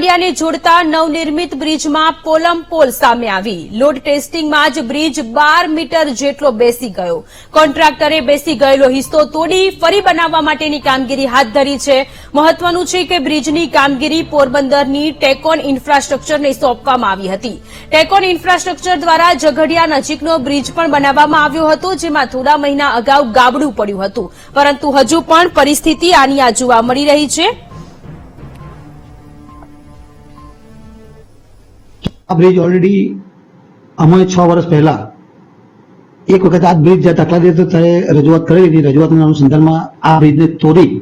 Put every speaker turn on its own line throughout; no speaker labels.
કેવડિયાને જોડતા નવનિર્મિત બ્રિજમાં પોલમ પોલ સામે આવી. લોડ ટેસ્ટિંગમાં જ બ્રિજ બાર મીટર જેટલો બેસી ગયો. કોન્ટ્રાક્ટરે બેસી ગયેલો હિસ્સો તોડી ફરી બનાવવા માટેની કામગીરી હાથ ધરી છે. મહત્વનું છે કે બ્રિજની કામગીરી પોરબંદરની ટેકોન ઇન્ફ્રાસ્ટ્રક્ચરને સોંપવામાં આવી હતી. ટેકોન ઇન્ફ્રાસ્ટ્રક્ચર દ્વારા ઝઘડિયા નજીકનો બ્રિજ પણ બનાવવામાં આવ્યો હતો, જેમાં થોડા મહિના અગાઉ ગાબડું પડ્યું હતું. પરંતુ હજુ પણ પરિસ્થિતિ આની આ જોવા મળી રહી છે.
આ બ્રિજ ઓલરેડી અમે છ વર્ષ પહેલા એક વખત આ બ્રિજ જ્યાં તકલા દેતો ત્યારે રજૂઆત કરી હતી. રજૂઆતના અનુસંધાનમાં આ બ્રિજને તોડી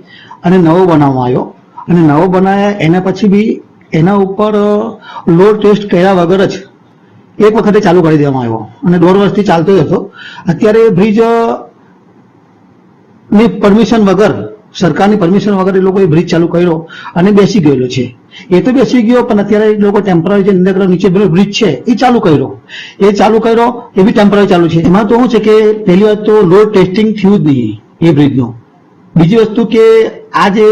અને નવો બનાવવામાં આવ્યો. અને નવો બનાવ્યા એના પછી બી એના ઉપર લોડ ટેસ્ટ કર્યા વગર જ એક વખતે ચાલુ કરી દેવામાં આવ્યો. અને દોઢ વર્ષથી ચાલતો જ હતો. અત્યારે બ્રિજની પરમિશન વગર સરકારની પરમિશન વગર એ લોકોએ બ્રિજ ચાલુ કર્યો અને બેસી ગયેલો છે. એ તો બેસી ગયો, પણ અત્યારે એ લોકો ટેમ્પરરી જે નંદગ્રહ નીચે બ્રિજ છે, એ ચાલુ કર્યો. એ ચાલુ કર્યો, એ બી ટેમ્પરરી ચાલુ છે. એમાં તો શું છે કે પહેલી વાત તો લોડ ટેસ્ટિંગ થયું જ નહીં એ બ્રિજનું બીજી વસ્તુ કે આ જે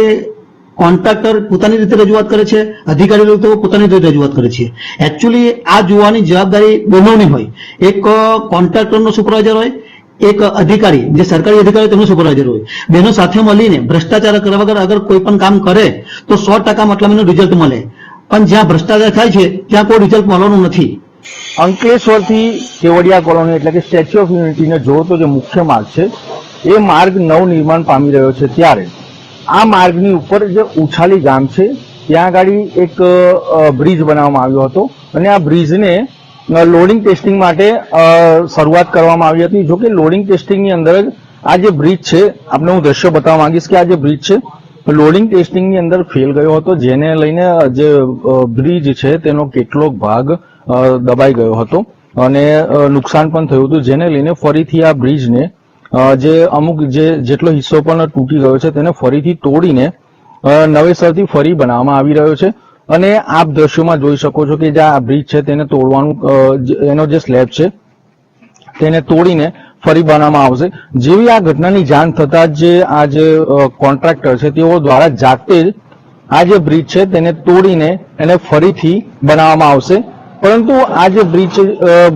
કોન્ટ્રાક્ટર પોતાની રીતે રજૂઆત કરે છે અધિકારી લોકો પોતાની રીતે રજૂઆત કરે છે. એકચ્યુઅલી આ જોવાની જવાબદારી બંનેની હોય. એક કોન્ટ્રાક્ટરનો સુપરવાઇઝર હોય એક અધિકારી, જે સરકારી અધિકારી તેમનો સુપરવાઇઝર હોય, બેનો સાથે મળીને ભ્રષ્ટાચાર કર્યા વગર અગર કોઈ પણ કામ કરે, તો સો ટકા મતલબ એનું રિઝલ્ટ મળે. પણ જ્યાં ભ્રષ્ટાચાર થાય છે, ત્યાં કોઈ રિઝલ્ટ મળવાનું નથી.
અંકલેશ્વરથી કેવડિયા કોલોની એટલે કે સ્ટેચ્યુ ઓફ યુનિટીને જોડતો જે મુખ્ય માર્ગ છે, એ માર્ગ નવનિર્માણ પામી રહ્યો છે ત્યારે. આ માર્ગની ઉપર જે ઉછાલી ગામ છે, ત્યાં આગળ એક બ્રિજ બનાવવામાં આવ્યો હતો. અને આ બ્રિજને લોડિંગ ટેસ્ટિંગ માટે શરૂઆત કરવામાં આવી હતી. જો કે લોડિંગ ટેસ્ટિંગની અંદર આ જે બ્રિજ છે આપણે હું દ્રશ્ય બતાવવા માંગીશ કે આ જે બ્રિજ છે લોડિંગ ટેસ્ટિંગની અંદર ફેલ ગયો હતો, જેને લઈને જે બ્રિજ છે, તેનો કેટલોક ભાગ દબાઈ ગયો હતો. અને નુકસાન પણ થયું હતું, જેને લઈને ફરીથી આ બ્રિજને જે અમુક જે, જેટલો હિસ્સો પણ તૂટી ગયો છે, તેને ફરીથી તોડીને નવેસરથી ફરી બનાવવામાં આવી રહ્યો છે. અને આપ દ્રશ્યોમાં જોઈ શકો છો કે જે આ બ્રિજ છે તેને તોડવાનું એનો જે સ્લેબ છે, તેને તોડીને ફરી બનાવવામાં આવશે. જેવી આ ઘટનાની જાણ થતાં જ આ જે કોન્ટ્રાક્ટર છે તેઓ દ્વારા જાતે જ આ જે બ્રિજ છે તેને તોડીને એને ફરીથી બનાવવામાં આવશે. પરંતુ આ જે બ્રિજ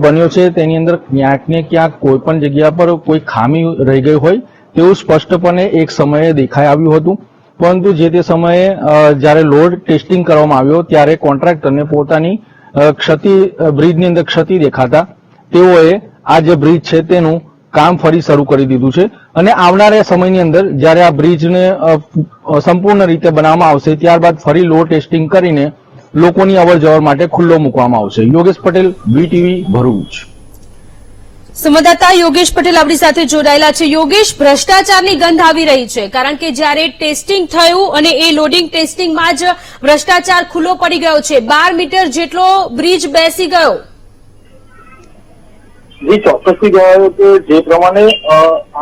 બન્યો છે તેની અંદર ક્યાંક ને ક્યાંક કોઈ પણ જગ્યા પર કોઈ ખામી રહી ગઈ હોય તેવું સ્પષ્ટપણે એક સમયે દેખાઈ આવ્યું હતું. પરંતુ જે તે સમયે જ્યારે લોડ ટેસ્ટિંગ કરવામાં આવ્યો, ત્યારે કોન્ટ્રાક્ટરને પોતાની ક્ષતિ બ્રિજની અંદર ક્ષતિ દેખાતા. તેઓએ આ જે બ્રિજ છે, તેનું કામ ફરી શરૂ કરી દીધું છે. અને આવનારા સમયની અંદર, જ્યારે આ બ્રિજને સંપૂર્ણ રીતે બનાવવામાં આવશે, ત્યારબાદ ફરી લો ટેસ્ટિંગ કરીને લોકોની અવર જવર માટે ખુલ્લો મૂકવામાં આવશે. યોગેશ પટેલ બીટીવી ભરૂચ.
સંવાદદાતા યોગેશ પટેલ આપણી સાથે જોડાયેલા છે. યોગેશ, ભ્રષ્ટાચારની ગંધ આવી રહી છે, કારણ કે જ્યારે ટેસ્ટિંગ થયું અને એ લોડિંગ ટેસ્ટિંગમાં જ ભ્રષ્ટાચાર ખુલ્લો પડી ગયો છે. બાર મીટર જેટલો બ્રિજ બેસી ગયો.
જે, ચોક્કસથી જણાવ્યું કે જે પ્રમાણે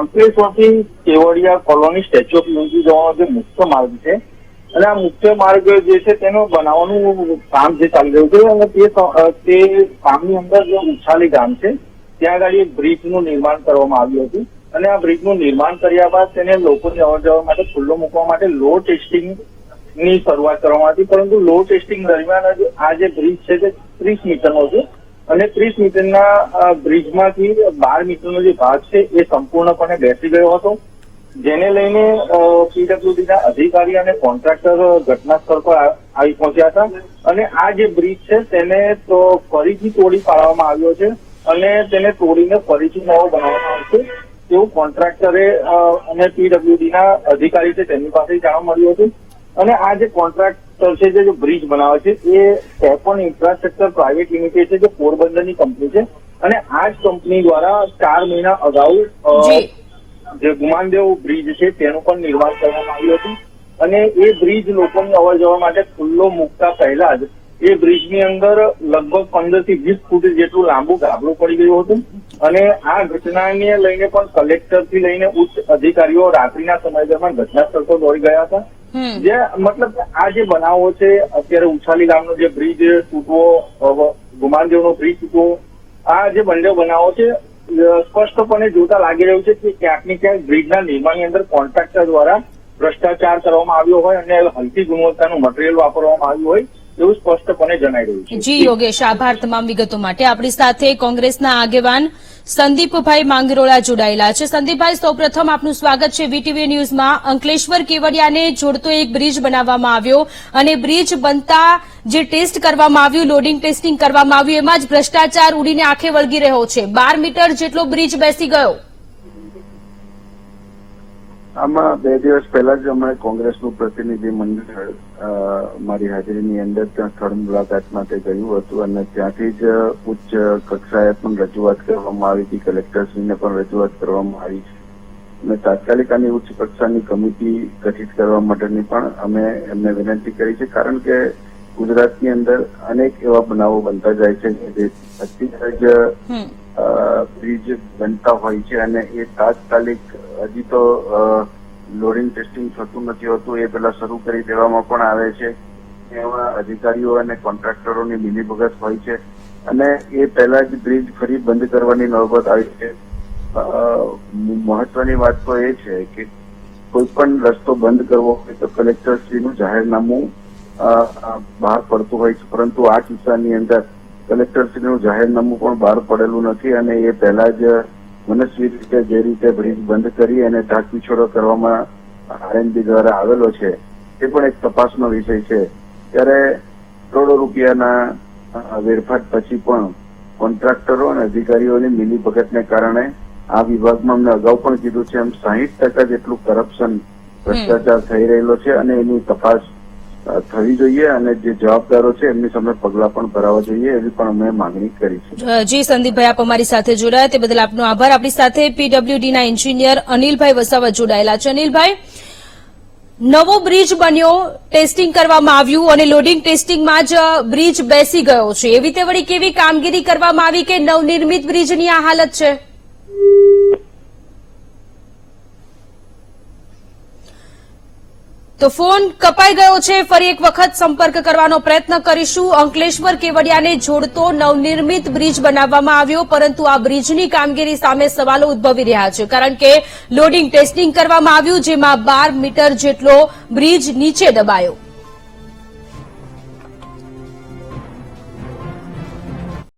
અંકલેશ્વરથી Kevadia colony statue of unity જવાનો જે મુખ્ય માર્ગ છે, અને આ મુખ્ય માર્ગ જે છે તેનું બનાવવાનું કામ જે ચાલી રહ્યું છે, અને તે કામની અંદર જે ઉછાલી ગામ છે ત્યાં આગળ એક બ્રિજનું નિર્માણ કરવામાં આવ્યું હતું. અને આ બ્રિજનું નિર્માણ કર્યા બાદ તેને લોકોની અવર જવર માટે ખુલ્લો મૂકવા માટે લો ટેસ્ટિંગની શરૂઆત કરવામાં હતી. પરંતુ લો ટેસ્ટિંગ દરમિયાન જ આ જે બ્રિજ છે તે ત્રીસ મીટરનો છે. અને ત્રીસ મીટરના બ્રિજમાંથી બાર મીટરનો જે ભાગ છે એ સંપૂર્ણપણે બેસી ગયો હતો. જેને લઈને પીડબ્લ્યુડીના અધિકારી અને કોન્ટ્રાક્ટર ઘટના સ્થળ પર આવી પહોંચ્યા હતા. અને આ જે બ્રિજ છે તેને તો ફરીથી તોડી પાડવામાં આવ્યો છે. અને તેને તોડીને ફરીથી નવો બનાવવામાં આવશે તેવું કોન્ટ્રાક્ટરે અને પીડબ્લ્યુડીના અધિકારી છે તેમની પાસે જાણવા મળ્યું હતું. અને આ જે કોન્ટ્રાક્ટર છે જે બ્રિજ બનાવે છે એ ટેપોન ઇન્ફ્રાસ્ટ્રક્ચર પ્રાઇવેટ લિમિટેડ છે જે પોરબંદરની કંપની છે. અને આ જ કંપની દ્વારા ચાર મહિના અગાઉ
જે
ગુમાનદેવ બ્રિજ છે તેનું પણ નિર્માણ કરવામાં આવ્યું હતું. અને એ બ્રિજ લોકોની અવર જવર માટે ખુલ્લો મૂકતા પહેલા જ એ બ્રિજની અંદર લગભગ પંદરથી વીસ ફૂટ જેટલું લાંબુ ગાબડું પડી ગયું હતું. અને આ ઘટનાને લઈને પણ કલેક્ટરથી લઈને ઉચ્ચ અધિકારીઓ રાત્રિના સમય દરમિયાન ઘટના સ્થળ પર દોડી ગયા હતા. જે મતલબ કે આ જે બનાવો છે અત્યારે ઉછાલી ગામનો જે બ્રિજ તૂટવો ગુમાનદેવનો બ્રિજ તૂટવો આ જે બંને બનાવો છે સ્પષ્ટપણે જોતા લાગી રહ્યું છે કે ક્યાંક ને ક્યાંક બ્રિજના નિર્માણની અંદર કોન્ટ્રાક્ટર દ્વારા ભ્રષ્ટાચાર કરવામાં આવ્યો હોય અને હલકી ગુણવત્તાનું મટીરિયલ વાપરવામાં આવ્યું હોય. એવું સ્પષ્ટપણે જણાઈ રહ્યું છે.
જી, યોગેશ, આભાર તમામ વિગતો માટે. આપણી સાથે કોંગ્રેસના આગેવાન સંદીપભાઈ માંગરોળા જોડાયેલા છે. સંદીપભાઈ, સૌપ્રથમ આપનું સ્વાગત છે વીટીવી ન્યૂઝમાં. અંકલેશ્વર કેવડિયાને જોડતો એક બ્રિજ બનાવવામાં આવ્યો અને બ્રિજ બનતા જે ટેસ્ટ કરવામાં આવ્યું, લોડિંગ ટેસ્ટિંગ કરવામાં આવ્યું, એમાં જ ભ્રષ્ટાચાર ઉડીને આંખે વળગી રહ્યો છે. બાર મીટર જેટલો બ્રિજ બેસી ગયો.
આમાં બે દિવસ પહેલા જ અમે કોંગ્રેસનું પ્રતિનિધિ મંડળ મારી હાજરીની અંદર ત્યાં સ્થળ મુલાકાત માટે ગયું હતું અને ત્યાંથી જ ઉચ્ચ કક્ષાએ પણ રજૂઆત કરવામાં આવી હતી. કલેક્ટરશ્રીને પણ રજૂઆત કરવામાં આવી છે. અને તાત્કાલિક આની ઉચ્ચ કક્ષાની કમિટી ગઠિત કરવા માટેની પણ અમે એમને વિનંતી કરી છે. કારણ કે ગુજરાતની અંદર અનેક એવા બનાવો બનતા જાય છે જે અત્યારે જ બ્રિજ બનતા હોય છે અને એ તાત્કાલિક હજી તો લોડિંગ ટેસ્ટિંગ થતું નથી હોતું. એ પેલા શરૂ કરી દેવામાં પણ આવે છે એવા અધિકારીઓ અને કોન્ટ્રાક્ટરોની મિલીભગત હોય છે અને એ પહેલા જ બ્રિજ ફરી બંધ કરવાની નોબત આવી છે. મહત્વની વાત તો એ છે કે કોઈ પણ રસ્તો બંધ કરવો હોય તો કલેક્ટરશ્રીનું જાહેરનામું બહાર પડતું હોય છે. પરંતુ આ કિસ્સાની અંદર કલેક્ટરશ્રીનું જાહેરનામું પણ બહાર પડેલું નથી અને એ પહેલા જ મનસ્વી રીતે જે રીતે બ્રિજ બંધ કરી અને ઢાંકપીછોડો કરવામાં આરએનબી દ્વારા આવેલો છે, એ પણ એક તપાસનો વિષય છે. ત્યારે કરોડો રૂપિયાના વેરફાટ પછી પણ કોન્ટ્રાક્ટરો અને અધિકારીઓની મિલીભગતને કારણે આ વિભાગમાં અમને અગાઉ પણ કીધું છે એમ સાહીઠ ટકા જેટલું કરપ્શન ભ્રષ્ટાચાર થઈ રહેલો છે અને એની તપાસ થવી જોઈએ અને જે જવાબદારો છે એમની સામે પગલાં પણ ભરાવા જોઈએ એવી પણ અમે માંગણી કરી છે.
જી, સંદીપભાઈ, આપ અમારી સાથે જોડાયા. તે બદલ આપનો આભાર. આપણી સાથે પીડબ્લ્યુડીના એન્જિનિયર અનિલભાઈ વસાવા જોડાયેલા છે. અનિલભાઈ, નવો બ્રિજ બન્યો, ટેસ્ટિંગ કરવામાં આવ્યું અને લોડિંગ ટેસ્ટિંગમાં જ બ્રિજ બેસી ગયો છે. એવી તે વળી કેવી કામગીરી કરવામાં આવી કે નવનિર્મિત બ્રિજની આ હાલત છે? તો ફોન કપાઈ ગયો છે. ફરી એક વખત સંપર્ક કરવાનો પ્રયત્ન કરીશું. અંકલેશ્વર કેવડિયાને જોડતો નવનિર્મિત બ્રિજ બનાવવામાં આવ્યો, પરંતુ આ બ્રિજની કામગીરી સામે સવાલો ઉદ્ભવી રહ્યા છે. કારણ કે લોડિંગ ટેસ્ટિંગ કરવામાં આવ્યું, જેમાં બાર મીટર જેટલો બ્રિજ નીચે દબાયો.